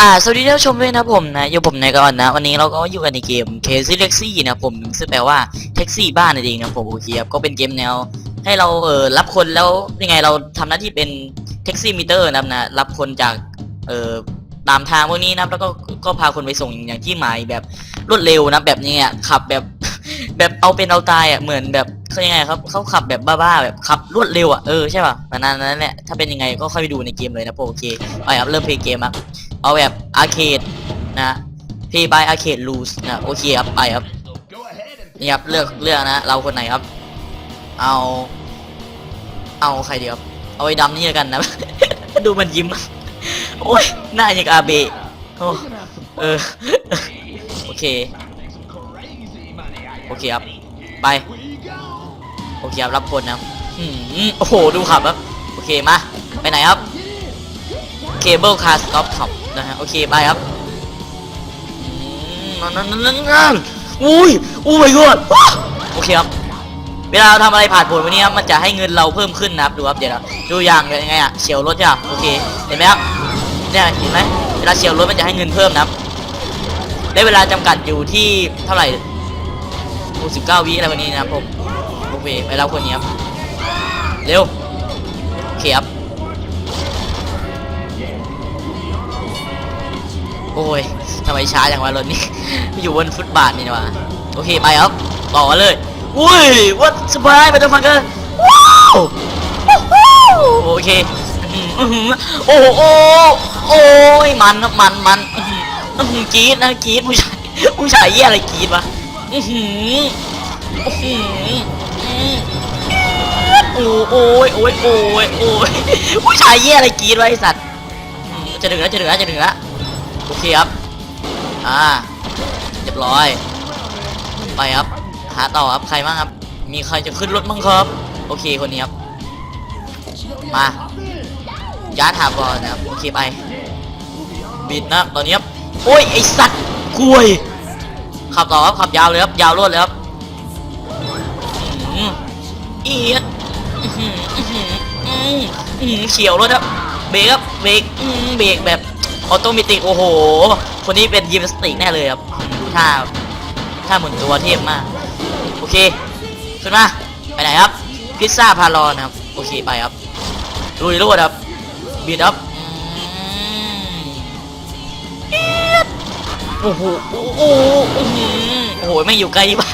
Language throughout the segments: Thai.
อ่า สวัสดีท่านผู้ชมด้วยนะผมนะอยู่ผมนายก่อนนะ วันนี้เราก็อยู่กันในเกม c a s e y Taxi นะผมซึ่งแปลว่าแท็กซี่บ้านนั่นเองนะผมโอเคครับก็เป็นเกมแนว ให้เราเออรับคนแล้วยังไงเราทำหน้าที่เป็นแท็กซี่มิเตอร์นะนะรับคนจากเออตามทางพวกนี้นะแล้วก็ก็พาคนไปส่งอย่างที่หมายแบบรวดเร็วนะแบบนี้อะขับแบบแบบเอาเป็นเอาตายอะเหมือนแบบเขายังไงครับเขาขับแบบบ้าๆแบบขับรวดเร็วอะเออใช่ป่ะประมาณนั้นแหละถ้าเป็นยังไงก็ค่อยไปดูในเกมเลยนะโอเคไปครับเริ่มเพลย์เกมครับ เอาแบบอาร์เคดนะ Play by Arcade Rules นะโอเคครับไปครับนี่ครับเลือกเลือกนะ เราคนไหนครับ เอา เอาใครเดียวครับ เอาไอ้ดำนี่แล้วกันนะ ดูมันยิ้ม โอ้ยหน้าอย่างอาเบะโอ้เออ โอเค โอเคครับ ไป โอเคครับ รับคนนะอืมโอ้โห ดูขับครับ โอเค มา ไปไหนครับ เคเบิลคาร์สต็อปขับ นะฮะ โอเค ไปครับนั่นนั่นนั่นนั่นอุ้ยอุ้ยกดโอเคครับ เวลาเราทำอะไรผ่านผลวันนี้ครับ มันจะให้เงินเราเพิ่มขึ้นนะครับ ดูครับ เดี๋ยวนะดูอย่างยังไงอะเฉียวรถใช่ปะโอเค เห็นไหมครับ เนี่ย เห็นไหมเวลาเฉียวรถมันจะให้เงินเพิ่มนะครับ ได้เวลาจำกัดอยู่ที่เท่าไหร่69วิอะไรวันนี้นะครับผมโอเคไปรับคนนี้ครับ เร็ว โอเคครับ โอ้ยทำไมช้าอย่างวะรถนี่ อยู่บนฟุตบาทนี่นะวะโอเคไปครับต่อกันเลยอุ้ยวัดสบายไปเดินฟังกันว้าวโอเคโอ้โหโอ้โอ้ยมันครับมันมันกรีดนะกรีดผู้ชายผู้ชายเยี่ยอะไรกรีดวะอือหือโอ้โอ้ยโอ้ยโอ้ยโอ้ยผู้ชายเยี่ยอะไรกรีดวะไอสัตว์จะถึงแล้วจะถึงแล้วจะถึงแล้ว โอเคครับ อ่า เรียบร้อย ไปครับ หาต่อครับ ใครบ้างครับ มีใครจะขึ้นรถบ้างครับ โอเคคนนี้ครับ มาย้าถามก่อนนะครับ โอเคไป บิดนะ ตอนนี้ครับ โอ้ย ไอสัตว์กล้วย ขับต่อครับ ขับยาวเลยครับ ยาวรวดเลยครับอืมเอียดอื้อหืออื้อหืออื้อหือเฉียวรถครับ เบรกครับ เบรกเบรกแบบ ออโตเมติกโอ้โห คนนี้เป็นยิมนาสติกแน่เลยครับดูท่าท่าหมุนตัวเทพมาก โอเค ขึ้นมา ไปไหนครับ พิซซ่าพารอนครับ โอเคไปครับลุยรวดครับ บีดครับโอ้โห โอ้โหอื้อหือโอ้โห ไม่อยู่ใกล้ป่ะ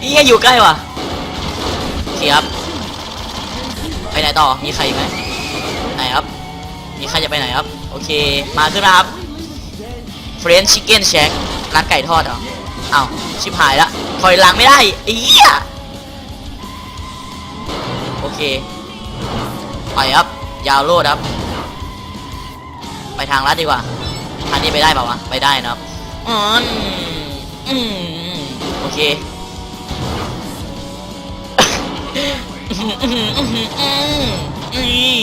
เอี้ยอยู่ใกล้ว่ะโอเคครับ ไปไหนต่อ มีใครอีกไหมไหนครับ มีใครจะไปไหนครับ โอเค มาขึ้นมาครับ French Chicken Shack ร้านไก่ทอดเหรออ้าวชิบหายละถอยหลังไม่ได้ไอ้เหี้ยโอเค ไปครับ ยาวโลดครับ ไปทางลัดดีกว่าทางนี้ไปได้เปล่าวะ ไปได้นะครับอืมอืมโอเคนี่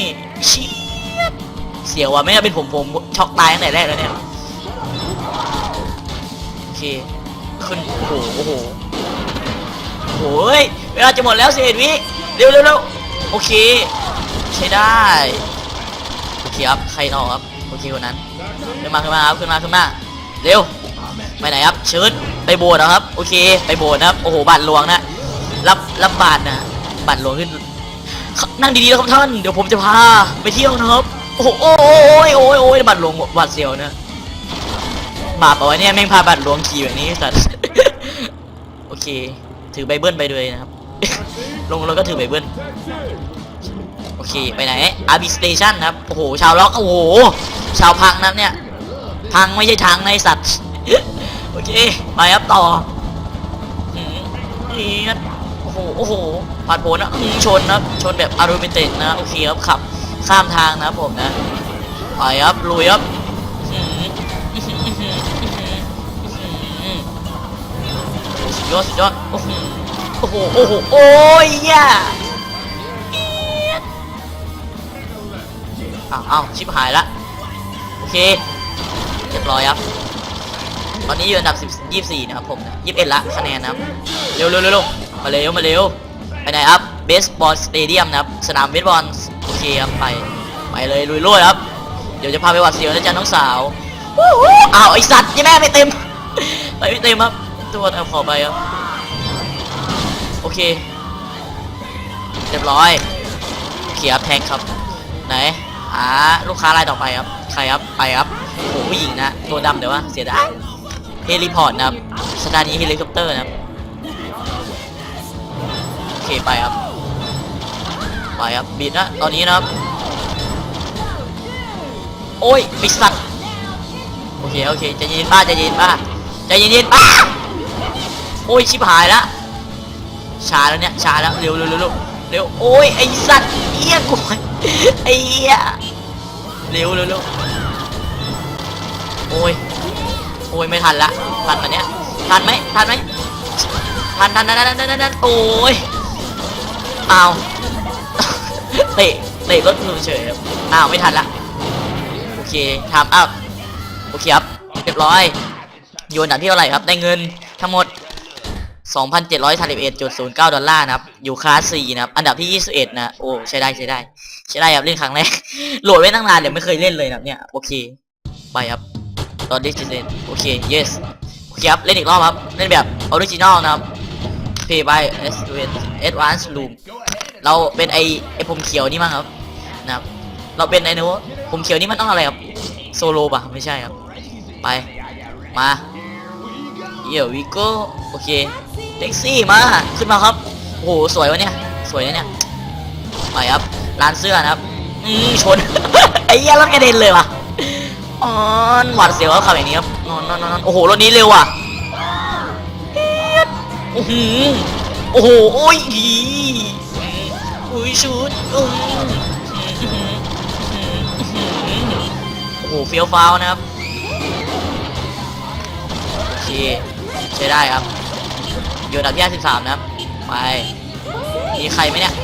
ชี้ เสียวว่ะไม่งั้นเป็นผมผมช็อกตายตั้งแต่แรกแล้วเนี่ยโอเคขึ้นโอ้โหโอ้โหโอ้โหเฮ้ยเวลาจะหมดแล้วสิเอ็ดวิเร็วเร็วเร็วโอเค ใช้ได้โอเคครับใครนอกครับโอเคคนนั้นขึ้นมาขึ้นมาครับขึ้นมาขึ้นมาเร็วไปไหนครับเชิญไปโบสถ์เหรอครับ โอเค ไปโบสถ์นะครับโอ้โหบาทหลวงนะรับรับบาทนะบาทหลวงขึ้นนั่งดีๆนะครับท่าน เดี๋ยวผมจะพาไปเที่ยวนะครับ โอ้โหโอ้ยโอ้ยโอ้ยบัตรหลวงบัตรเสียวนะบาปเอาไว้เนี่ยแม่งพาบัตรหลวงขี่แบบนี้สัตว์โอเค ถือไบเบิลไปด้วยนะครับ ลงรถก็ถือไบเบิลโอเคไปไหนอาร์บีสเตชันครับโอ้โหชาวล็อกโอ้โหชาวพังนั้นเนี่ยพังไม่ใช่ทางในสัตว์โอเคไปครับต่อนี่โอ้โหโอ้โหผ่านผลนะชนนะครับชนแบบอารูเมเตนะโอเคครับขับ ข้ามทางนะครับผมนะไปครับลุยครับสุดยอดสุดยอดโอ้โหโอ้โหโอ้โหโอ้ยย่าอ้าวอ้าวชิบหายละโอเคเรียบร้อยครับตอนนี้อยู่อันดับ10 24นะครับผมนะ21ละคะแนนนะครับเร็วเร็วเร็วมาเร็วมาเร็วไปไหนครับเบสบอลสเตเดียมนะครับสนามเบสบอล เคครับไป ไปเลยลุยโลดครับ เดี๋ยวจะพาไปหวัดเสียวนะจ๊ะน้องสาวอ้าวไอสัตว์ยี่แม่ไม่เต็ม ไปไม่เต็มครับทุกคนเอาขอไปครับ โอเค เรียบร้อยเขียบแทงครับ ไหนหาลูกค้ารายต่อไปครับ ใครครับ ไปครับโอ้ผู้หญิงนะ ตัวดำเดี๋ยวว่าเสียดายเฮลิพอร์ตนะครับสถานีเฮลิคอปเตอร์นะครับ โอเคไปครับ ไปครับบิดนะตอนนี้นะครับ โอ้ยไอสัตว์โอเคโอเคจเย็นป้าจเย็นป้าจเย็นๆป้าโอ้ยชิบหายละชาแล้วเนี่ยชาแล้วเร็วเร็วเร็วเร็วโอ้ยไอสัตว์เอี้ยกูไอเอี้ยเร็วเร็วเร็วโอ้ยโอ้ยไม่ทันละทันปะเนี่ยทันไหมทันไหมทันทันทันทันทันทันทันโอ้ยเอา เตะเตะรถมือเฉยครับอ้าวไม่ทันละโอเคทำอัพโอเคครับเรียบร้อยโยนอันดับที่เท่าไหร่ครับ ได้เงินทั้งหมด 2,731.09 ดอลลาร์นะครับ อยู่คลาส4นะครับ อันดับที่ 21 นะ โอ้ใช้ได้ใช้ได้ ใช้ได้ครับ เล่นครั้งแรก โหลดไว้ตั้งนานเดี๋ยวไม่เคยเล่นเลยนะเนี่ย โอเค ไปครับ ตอนดิจิเซนโอเค yes โอเคครับ เล่นอีกรอบครับ เล่นแบบออริจินอลนะครับ Play by Advanced Room เราเป็นไอไอผมเขียวนี่มั้งครับนะครับ เราเป็นไอโน้ผมเขียวนี่มันต้องอะไรครับโซโลป่ะไม่ใช่ครับ ไปมาเดี๋ยววิโก้โอเคแท็กซี่มาขึ้นมาครับโอ้โหสวยวะเนี่ยสวยนะเนี่ยไปครับร้านเสื้อนะครับอืมชนไอ้เหี้ยรถกระเด็นเลยว่ะอ๋อหวาดเสียวครับขับอย่างนี้ครับนอนนอนนอนโอ้โหรถนี้เร็วว่ะเอี๊ยดอื้อหือโอ้โหโอ้ย อุ้ยชุดอืมอื้อหืออื้อหืออื้อหือโอ้โหเฟี้ยวฟ้าวนะครับโอเคใช้ได้ครับอยู่อันดับที่53นะครับไปมีใครไหมเนี่ย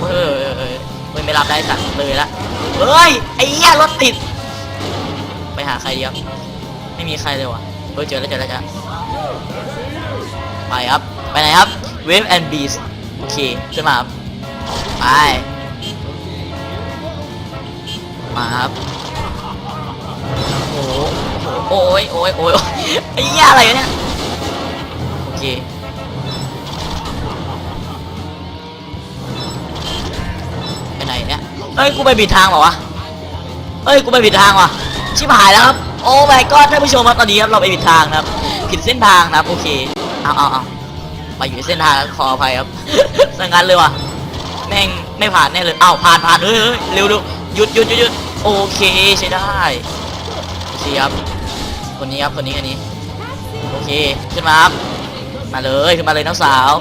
เฮ้ยเฮ้ยเฮ้ยเฮ้ยไม่รับได้สั่งเลยละเฮ้ยไอ้เหี้ยรถติด ไปหาใครดีครับไม่มีใครเลยว่ะเฮ้ยเจอแล้วเจอแล้วเจอแล้วไปครับ ไปไหนครับ Wave and Beast โอเคขึ้นมาครับ ไป มาครับโอ้โหโอ้ยโอ้ยโอ้ยโอ้ยไอ้เหี้ยอะไรเนี่ย โอเคไปไหนเนี่ยเฮ้ย กูไปผิดทางเหรอวะเฮ้ย กูไปผิดทางว่ะ ชิบหายแล้วครับ โอ้ my god ท่านผู้ชมครับตอนนี้ครับเราไปผิดทางครับ ผิดเส้นทางนะครับ โอเค เอาเอาเอาไปอยู่เส้นทางขออภัยครับสังกันเลยว่ะ แม่งไม่ผ่านแน่เลยเอ้าผ่านผ่านเฮ้ยเร็วเร็วหยุดหยุดหยุดหยุดโอเคใช้ได้โอเครับคนนี้ครับคนนี้คนนี้โอเคขึ้นมาครับมาเลยขึ้นมาเลยน้องสาว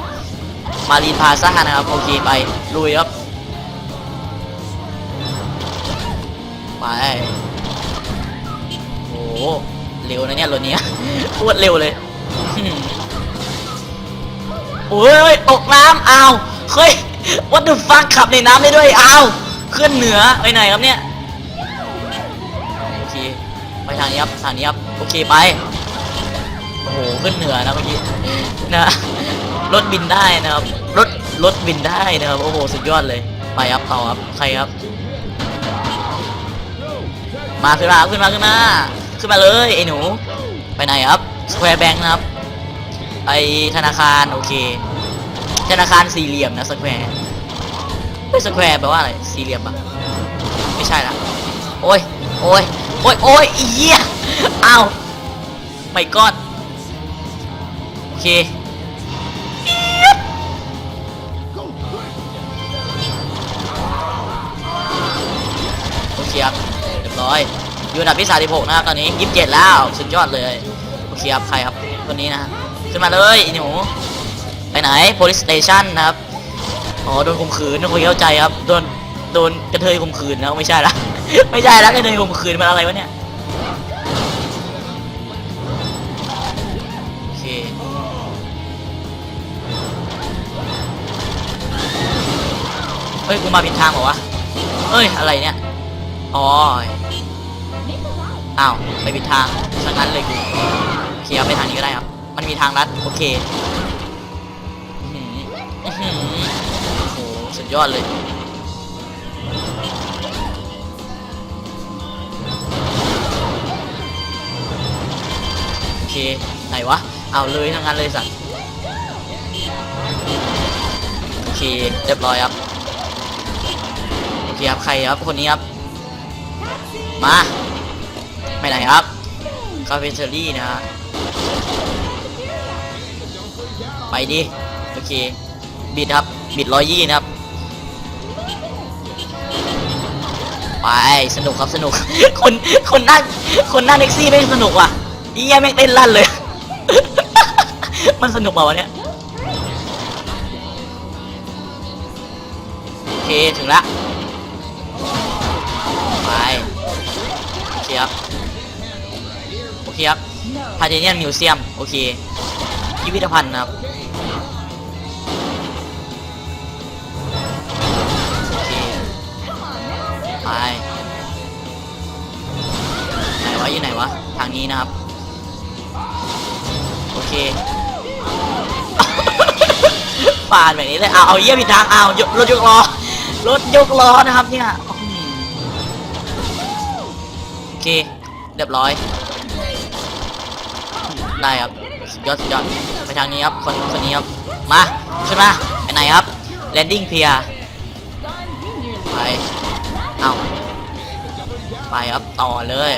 มารีนพาซ่านะครับโอเคไปลุยครับไปโอ้เร็วนะเนี่ยรถเนี้ยปวดเร็วเลยโอ้ยตกน้ำอ้าวเฮ้ย what the fuck ขับในน้ำได้ด้วยอ้าวขึ้นเหนือไปไหนครับเนี่ยโอเคไปทางนี้ครับทางนี้ครับโอเคไปโอ้โหขึ้นเหนือนะเมื่อกี้นะรถบินได้นะครับรถรถบินได้นะครับโอ้โหสุดยอดเลยไปครับต่อครับใครครับ มาขึ้นมาขึ้นมาขึ้นมาขึ้นมาเลยไอ้หนู ไปไหนครับสแควร์แบงค์นะครับไปธนาคารโอเค ธนาคารสี่เหลี่ยมนะสแควร์ไม่สแควร์แปลว่าอะไรสี่เหลี่ยมปะไม่ใช่ละโอ้ยโอ้ยโอ้ยโอ้ยเหี้ยอ้าไม่กอดโอเคโอเคครับเรียบร้อยอยู่อันดับที่36นะครับตอนนี้ 27 แล้ว สุดยอดเลย โอเคครับ ใครครับคนนี้นะ ขึ้นมาเลยไอ้หนู ไปไหน police station นะครับ อ๋อ โดนข่มขืนนะคุยเข้าใจครับ โดน โดนกระเทยข่มขืนนะไม่ใช่ละ ไม่ใช่ละกระเทยข่มขืนมันอะไรวะเนี่ย โอเค เฮ้ย กูมาผิดทางเหรอวะ เอ้ย อะไรเนี่ย อ๋อ อ้าว ไปผิดทางสังนั้นเลยกูเคเอาไปทางนี้ก็ได้ครับ มันมีทางลัด โอเค ยอดเลยโไหนวะ เอาเลยทั้งนั้นเลยสัตว์ โอเค เรียบร้อยครับ โอเคครับ ใครครับ คนนี้ครับ มาไปไหนครับ คาเฟ่เทอรี่นะฮะ ไปดิ โอเค บิดครับ บิดร้อยยี่นะครับ ไปสนุกครับสนุก คนคนนั่งคนนั่งแท็กซี่ไม่งสนุกว่ะอีแย่แม่งเต้นลั่นเลย มันสนุกเปล่าวะเนี่ยโอเคถึงละไปโอเคครับโอเคครับพาเจเนียนมิวเซียมโอเคพิพิธภัณฑ์นะครับ ไหนวะอยู่ไหนวะ ทางนี้นะครับ โอเคปาดแบบนี้เลยเอาเอาเยี่ยผิดทางเอารถยกล้อรถยกล้อนะครับเนี่ยโอเค เรียบร้อยได้ครับยอดยอดไปทางนี้ครับคนคนนี้ครับมาขึ้นมาไปไหนครับ landing pier ไปเอาไปครับต่อเลย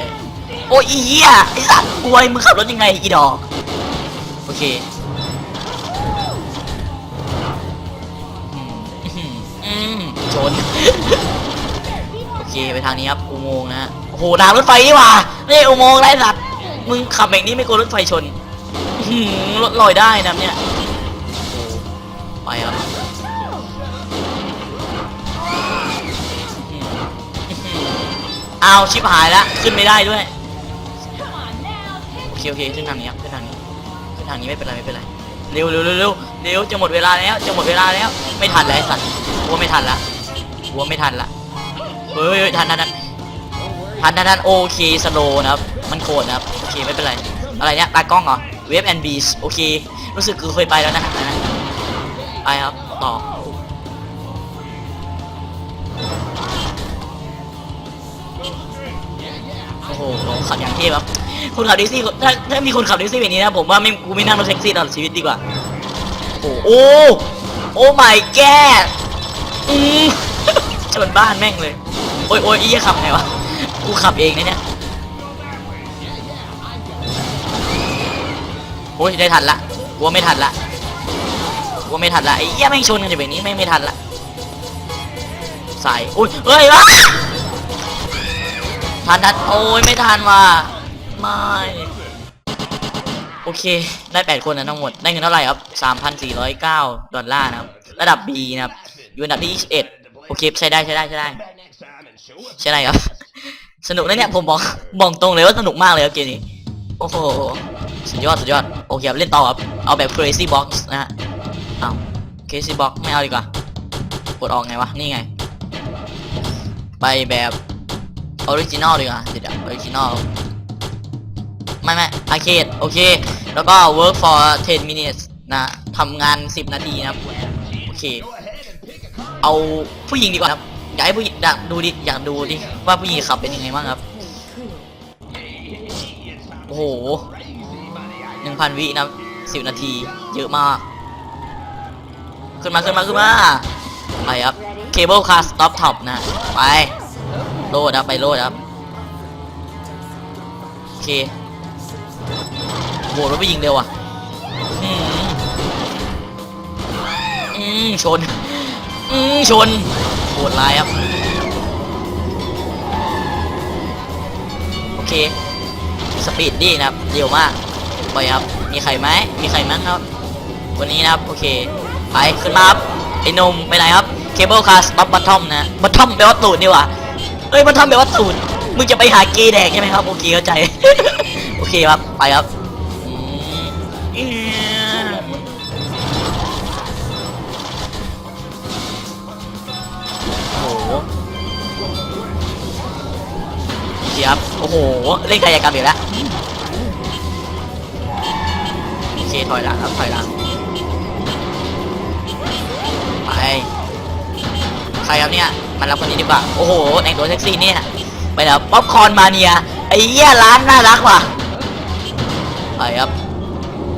โอ้ยเหี้ยไอ้สัตว์กลัวไอ้มึงขับรถยังไงอีดอกโอเคอืมชนโอเคไปทางนี้ครับอุโมงค์นะฮะโอ้โหรางรถไฟนี่หว่านี่อุโมงค์ไรสัตว์มึงขับแบบนี้ไม่กลัวรถไฟชนหือรถลอยได้นะเนี่ยไปครับอื้อหืออื้อหือเอาวชิบหายแล้วขึ้นไม่ได้ด้วย เคโอเคขึ้นทางนี้ครับขึ้นทางนี้ขึ้นทางนี้ไม่เป็นไรไม่เป็นไรเร็วเร็วเร็วเร็วเร็วจะหมดเวลาแล้วจะหมดเวลาแล้ว ไม่ทันแล้วไอ้สัตว์วัวไม่ทันละวัวไม่ทันละเฮ้ยเฮ้ยทันทันทันทันทันทันโอเคสโลนะครับมันโคตรนะครับโอเคไม่เป็นไรอะไรเนี่ยตากล้องเหรอเวฟแอนด์บีชโอเครู้สึกคือเคยไปแล้วนะอันนั้นไปครับต่อโอ้โหขับอย่างเทพครับ คนขับแท็กซี่ถ้าถ้ามีคนขับแท็กซี่แบบนี้นะผมว่าไม่กูไม่นั่งรถแท็กซี่ตลอดชีวิตดีกว่า โอ้โหโอ้โอ้ my god อืมชนบ้านแม่งเลย โอ้ยโอ้ยอีขับไงวะ กูขับเองนะเนี่ยโอ้ยได้ทันละกูว่าไม่ทันละกูว่าไม่ทันละไอ้เหี้ยแม่งชนกันอยู่แบบนี้แม่งไม่ทันละสายโอ้ยเฮ้ยวะทันทันโอ้ยไม่ทันว่ะ ไม่โอเค ได้8คนนะทั้งหมด ได้เงินเท่าไหร่ครับ3,409ดอลลาร์นะครับ ระดับ B นะครับ อยู่อันดับที่21โอเค ใช้ได้ใช้ได้ใช้ได้ใช่ได้ครับ สนุกนะเนี่ย ผมบอกบอกตรงเลยว่าสนุกมากเลยครับเกมนี้ โอ้โห สุดยอด สุดยอด โอเคครับเล่นต่อครับ เอาแบบ crazy box นะฮะเอา crazy box ไม่เอาดีกว่ากดออกไงวะ นี่ไง ไปแบบ original ดีกว่าเดี๋ยว original ไม่ไม่อาเคดโอเค แล้วก็ work for 10 minutes นะทำงาน 10 นาทีนะครับโอเค เอาผู้หญิงดีกว่าครับอยากให้ผู้หญิงอยากดูดิอยากดูดิว่าผู้หญิงขับเป็นยังไงบ้างครับโอ้โหหนึ่งพันวินะสิบนาที เยอะมาก ขึ้นมาขึ้นมาขึ้นมาไปครับ cable car stop top นะ ไป โลดครับไปโลดครับโอเค โหรถไปยิงเร็วอะอืมอืมชน อืมชนโหดร้ายครับ โอเค สปีดดีนะครับ เร็วมากไปครับ มีใครไหม มีใครมั้งครับ วันนี้นะครับ โอเค ไป ขึ้นมาครับ ไอ้นมไปไหนครับ เคเบิลคาสต็อปบัตทอมนะ บัตทอมแปลว่าตูดนี่ว่ะเอ้ยบัตทอมแปลว่าตูดมึงจะไปหาเกย์แดกใช่ไหมครับ โอเคเข้าใจ โอเคครับ ไปครับ โอ้โหเคครับโอ้โห เล่นกายกรรมอีกแล้วโอเคถอยหลังครับถอยหลัง ไป ใครครับเนี่ย มารับคนนี้ดีกว่า โอ้โหแต่งตัวเซ็กซี่เนี่ย ไปแล้วป๊อปคอร์นมาเนีย ไอ้เหี้ยร้านน่ารักว่ะไปครับ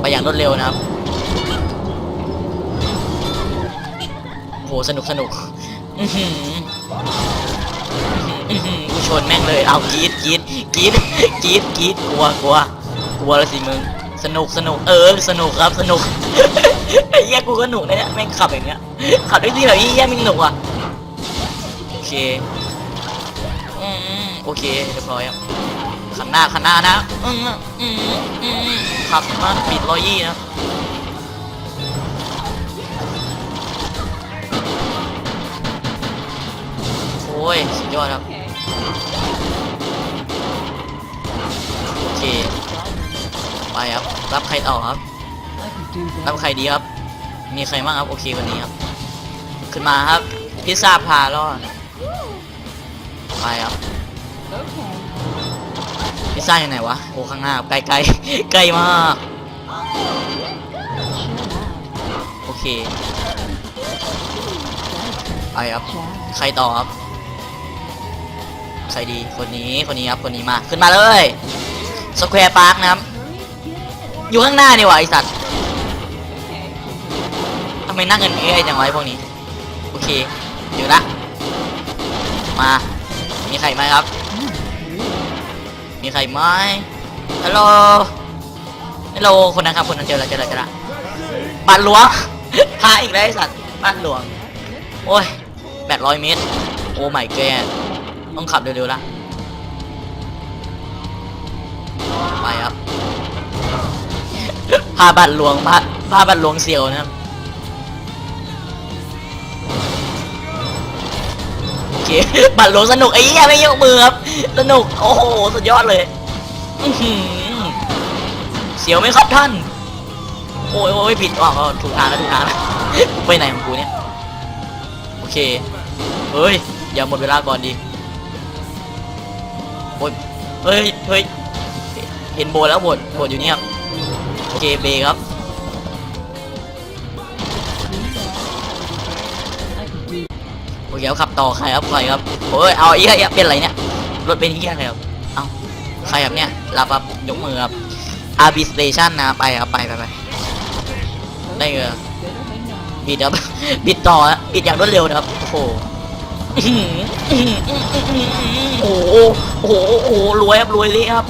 ไปอย่างรวดเร็วนะครับโหสนุกสนุกอือหืออือหือกูชนแม่งเลยเอากรีดกรีดกรีดกรีดกรีดกลัวกลัวกลัวล้วสิมึงสนุกสนุกเออสนุกครับสนุกไอ้เหี้ยกูก็หนุกนะเนี่ยแม่งขับอย่างเงี้ยขับด้วยที่แบบเหี้ยแม่งหนุกอะโอเคอืมโอเคเรียบร้อยครับ ขันหน้าขันหน้านะขับมาปิดรอยยี่นะโอ้ยสุดยอดครับโอเคไปครับรับใครต่อครับรับใครดีครับ มีใครบ้างครับโอเควันนี้ครับ ขึ้นมาครับพิซซ่าพารอไปครับ พิซซ่าอยู่ไหนวะ โอ้ข้างหน้าไกลไกลไกลมาก โอเคไปครับใครต่อครับ ใครดีคนนี้คนนี้ครับคนนี้มาขึ้นมาเลยสแควร์พาร์คนะครับ อยู่ข้างหน้านี่หว่าไอสัตว์ทำไมนั่งกันเอ้ยจังไว้พวกนี้ โอเค อยู่ละมา มีใครไหมครับ มีใครไหมฮัลโหล ฮัลโหล คนนั้นครับ คนนั้นเจอแล้วเจอแล้วเจอแล้วบ้านหลวง พาอีกแล้วไอสัตว์บ้านหลวง โอ้ยแปดร้อยเมตร โอ้ไม่แกต้องขับเร็วๆละ ไปครับ พาบัตรหลวงพาพาบัตรหลวงเสียวนะครับ บัตรหลวงสนุกไอ้เหี้ยไม่ยกมือครับ สนุก โอ้โห สุดยอดเลยเสียวไหมครับท่าน โอ้ยโอ้ยผิดอ๋ออ๋อถูกทางแล้วถูกทางแล้วไปไหนของกูเนี่ย โอเค เฮ้ย อย่าหมดเวลาก่อนดิ โอ้ย เฮ้ยเฮ้ยเห็นโบแล้วโบดโบดอยู่นี่ครับ โอเคเบครับ โอเคครับขับต่อใครครับใครครับโอ้ยเอาเอี้ยเอี้ยเป็นอะไรเนี่ยรถเป็นเอี้ยอะไรครับเอาใครครับเนี่ยรับครับยกมือครับ RB Station นนะไปครับไปไปไปได้เงอบิดครับบิดต่อบิดอย่างรวดเร็วนะครับโอ้โหโอ้โหโอ้โหโอ้โหรวยครับรวยเลยครับ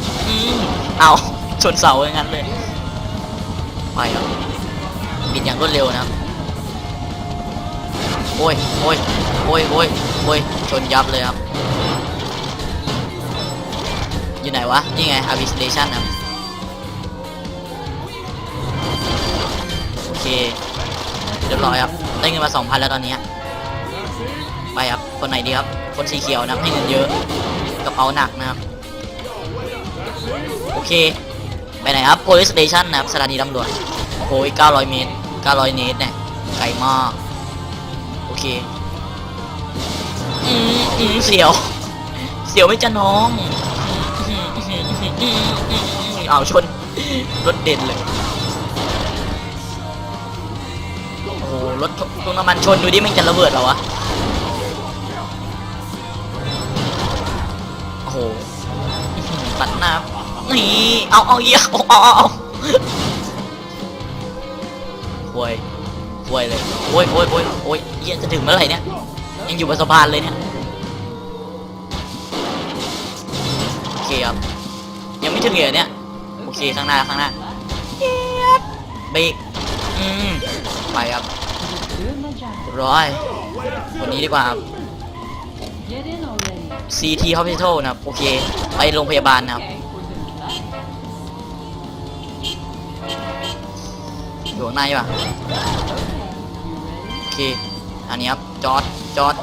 เอาชนเสาอย่างนั้นเลยไปครับบิดอย่างรวดเร็วนะครับ โอ้ยโอ้ยโอ้ยโอ้ยโอ้ยชนยับเลยครับ อยู่ไหนวะ นี่ไง RV Station นะครับ โอเค เรียบร้อยครับ ได้เงินมา 2,000 แล้วตอนนี้ ไปครับ คนไหนดีครับ คนสีเขียวนะให้เงินเยอะ กระเป๋าหนักนะครับ โอเค ไปไหนครับ police station นะครับ สถานีตำรวจ โอ้ย900 เมตร 900 เมตรเนี่ย ไกลมากโอ เคอืมอืมเสียว เสียวไม่จะน้องเอาชนรถเด่นเลย โอ้โหรถตรงน้ำมันชนดูดิมันจะระเบิดเหรอวะ โอ้โหตัดหน้านี่ เอาเอาเยี่ยเอาเอาเอาเอาโวย โวยเลยโอ้ยโอ้ยโอ้ยโอ้ยเยี่ยจะถึงเมื่อไหร่เนี่ยยังอยู่บนสะพานเลยเนี่ยโอเคครับยังไม่ถึงเหรอเนี่ยโอเคข้างหน้าข้างหน้าเยียบเบรกอืมไปครับร้อยคนนี้ดีกว่าครับ Get in already. CT Hospital นะครับโอเคไปโรงพยาบาลนะครับอยู่ข้างในป่ะ เคอันนี้ครับจอดจอด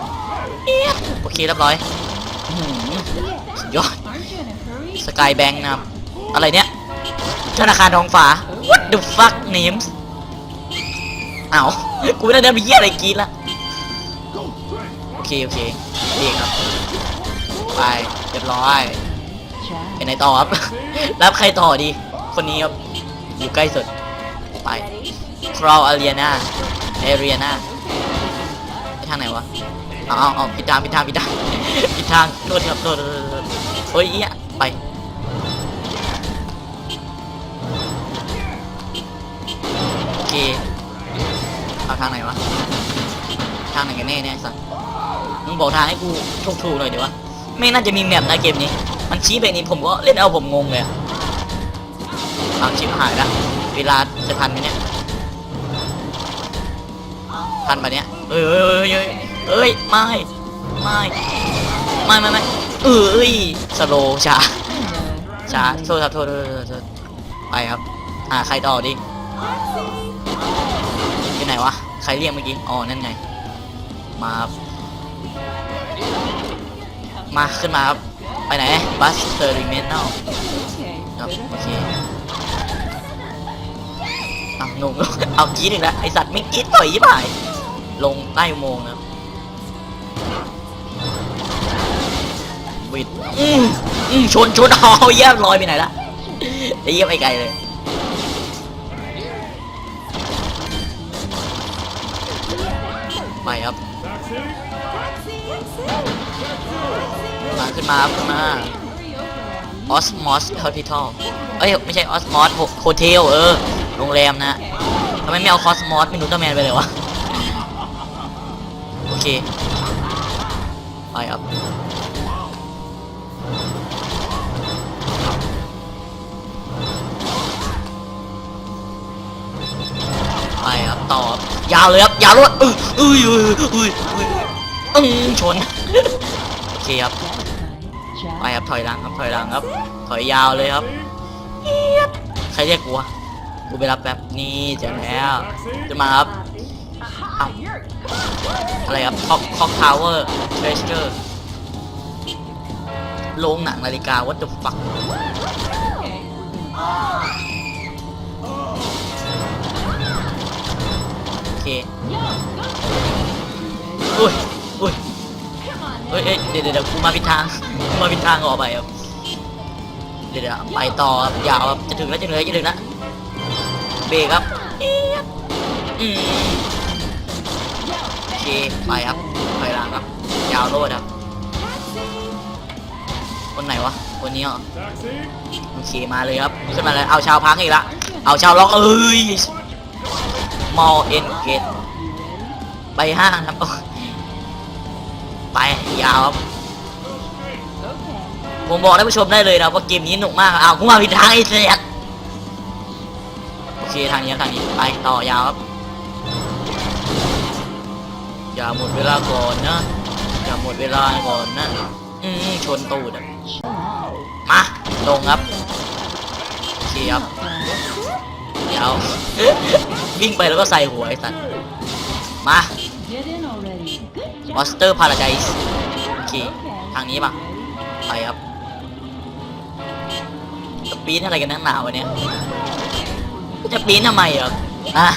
เอี๊ยดโอเคเรียบร้อยย้อหือสุดยอดสกายแบงค์นะครับ อะไรเนี่ยธนาคารทองฟ้า What the fuck names เอากูไม่ได้เดินไปเยี่ยอะไรกรีดละโอเคโอเคเองครับไปเรียบร้อย Chad. ไปไหนต่อครับ รับใครต่อดี คนนี้ครับ อยู่ใกล้สุด ไปคราวอารียนาเอเรียนา ทางไหนวะเอาเอาเอาผิดทางผิดทางผิดทางผิดทางโทษครับโทษโอ้ยเอี้ยไปเคเอาทางไหนวะทางไหนกันแน่เนี่ยสัสมึงบอกทางให้กูถูกถูกๆหน่อยเดี๋ยววะไม่น่าจะมีแมปนะเกมนี้ มันชี้ไปนี้ผมก็เล่นเอาผมงงเลยอะเอาชิปหายละเวลาจะทันไหมเนี่ย ทันปะเนี่ยเอ้ยเอ้ยเอ้ยเอ้ยไม่ไม่ไม่ไม่ไม่เอ้ยสโลว์ช้าช้าโทษครับโทษโทษโทษโทษไปครับหาใครต่อดิที่ไหนวะใครเรียกเมื่อกี้อ๋อนั่นไงมาครับมาขึ้นมาครับไปไหนบัสเตอร์ริเมนเนา Okay. ครับ better โอเคเอาหนุ่มเอากรีดอีกแล้วไอสัตว์ไม่กรีดต่อยยี่ป่าย ลงใต้โมงนะบวิดอืมอืมชนชนเอาเยี่ยมลอยไปไหนละเยี่ยมไปไกลเลยไปครับมาขึ้นมาครับขึ้นมาออสมอสคอพิทอลเอ้ย ไม่ใช่ออสมอสโฮเทล เออ โรงแรมนะทำไมไม่เอาคอสมอสเป็นนูเตอร์แมนไปเลยวะ เคไปครับไปครับต่อยาวเลยครับยาวรวดอุ้ยอุ้ยอุ้ยอุ้ยอุ้ยอืมชนโอเคครับไปครับถอยหลังครับถอยหลังครับ ถอยยาวเลยครับใครเรียกกูวะกูไปรับแป๊บนี่เจอแล้วจะมาครับ อะไรครับคอกคอกทาวเวอร์เทรสเจอร์โรงหนังนาฬิกา what the fuck Okay. โอเคอุ้ยอุ้ยเอ้ยเอ้ยเดี๋ยวเดี๋ยวเดี๋ยวกูมาผิดทางกูมาผิดทางออกไปครับเดี๋ยวเดี๋ยวไปต่อครับยาวครับจะถึงแล้วจะถึงแล้วจะถึงแล้วเบรกครับอืม ไปครับถอยหลังครับ ยาวโลดครับ คนไหนวะ คนนี้เหรอ โอเค มาเลยครับ ขึ้นมาเลย เอาชาวพังอีกละ เอาชาวล็อกเอ้ย มอเอ็นเกตไปห้างครับ ไป ยาวครับ ผมบอกท่านผู้ชมได้เลยนะว่าเกมนี้หนุกมากเอาวกูมาผิดทางไอ้เสียโอเค ทางนี้ทางนี้ ไปต่อยาวครับ อย่าหมดเวลาก่อนนะ อย่าหมดเวลาก่อนนะ อืมชนตูดอะมาลงครับโอเคครับเดี๋ยววิ่งไปแล้วก็ใส่หัวไอ้สัตว์มามอสเตอร์พาราไดส์โอเคทางนี้ป่ะไปครับจะปีนอะไรกันนักหนาวะเนี่ยจะปีนทำไมเหรออะ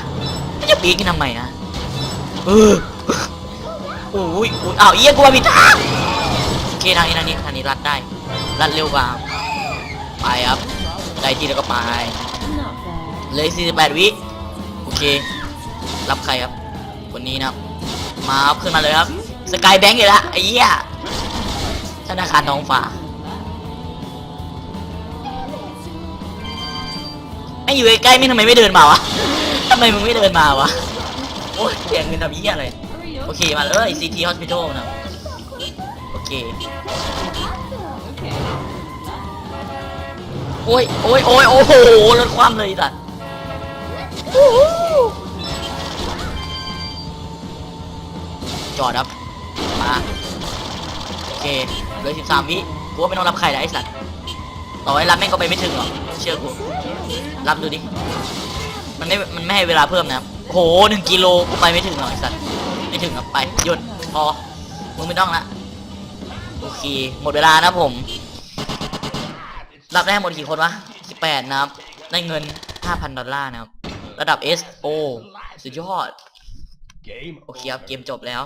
จะปีนกันทำไมอะเออ อ้ยอุ้ยอ้าวเอี้ยกลัวผิดทางโอเคทางนี้ทางนี้ทางนี้รัดได้รัดเร็วกว่าไปครับได้ที่แล้วก็ไป Not bad. เลย48วิโอเครับใครครับคนนี้นะครับ มาครับขึ้นมาเลยครับสกายแบงก์อีกแล้วไอ้เหี้ยธนาคารท้องฟ้าไม่อยู่ใกล้ๆไม่ทำไมไม่เดินมาวะทำไมมึงไม่เดินมาวะโอ้ยเสียงเงินทำเหี้ยอะไร โอเคมาเลย CT Hospital นะโอเคโอ้ยโอ้ยโอ้ยโอ้โหรถคว่ำเลยไอ้สัตว์จอดครับ มา โอเคเหลยสิบสามวิกูว่าไม่ต้องรับใครแล้วไอ้สัตว์ต่อให้รับแม่งก็ไปไม่ถึงหรอกเชื่อกู รับดูดิ มันไม่ มันไม่ให้เวลาเพิ่มนะครับโหหนึ่งกิโลกูไปไม่ถึงหรอกไอ้สัตว์ ไม่ถึงครับไปหยุดพอมึงไม่ต้องละโอเคหมดเวลานะผม รับได้หมดกี่คนวะ18นะครับ ได้เงิน5,000ดอลลาร์นะครับ ระดับ S O สุดยอดโอเคครับเกมจบแล้ว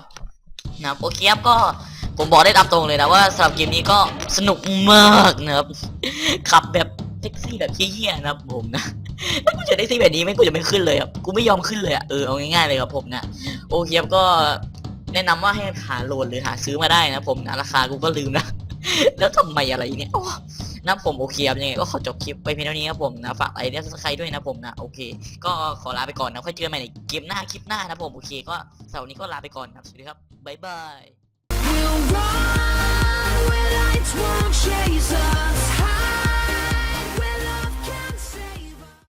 นะครับโอเคครับก็ผมบอกได้ตามตรงเลยนะว่าสำหรับเกมนี้ก็สนุกมากนะครับขับแบบแท็กซี่แบบเยี่ยๆนะครับผมนะ ถ้ากูจะได้ซีแบบนี้ไม่กูจะไม่ขึ้นเลยครับกูไม่ยอมขึ้นเลยอะเออเอาง่ายๆเลยครับผมนะโอเคครับก็แนะนำว่าให้หาโหลดหรือหาซื้อมาได้นะผมนะราคากูก็ลืมนะแล้วทำไมอะไรเนี่ยนะผมโอเคครับยังไงก็ขอจบคลิปไปเพียงเท่านี้ครับผมนะฝากไอเดียสกครด้วยนะผมนะโอเค ก็ขอลาไปก่อนนะค่อยเจอกันใหม่ในเกมหน้าคลิปหน้านะผมโอเคก็เสาร์นี้ก็ลาไปก่อนครับสวัสดีครับบายบาย We'll run where lights won't chase us high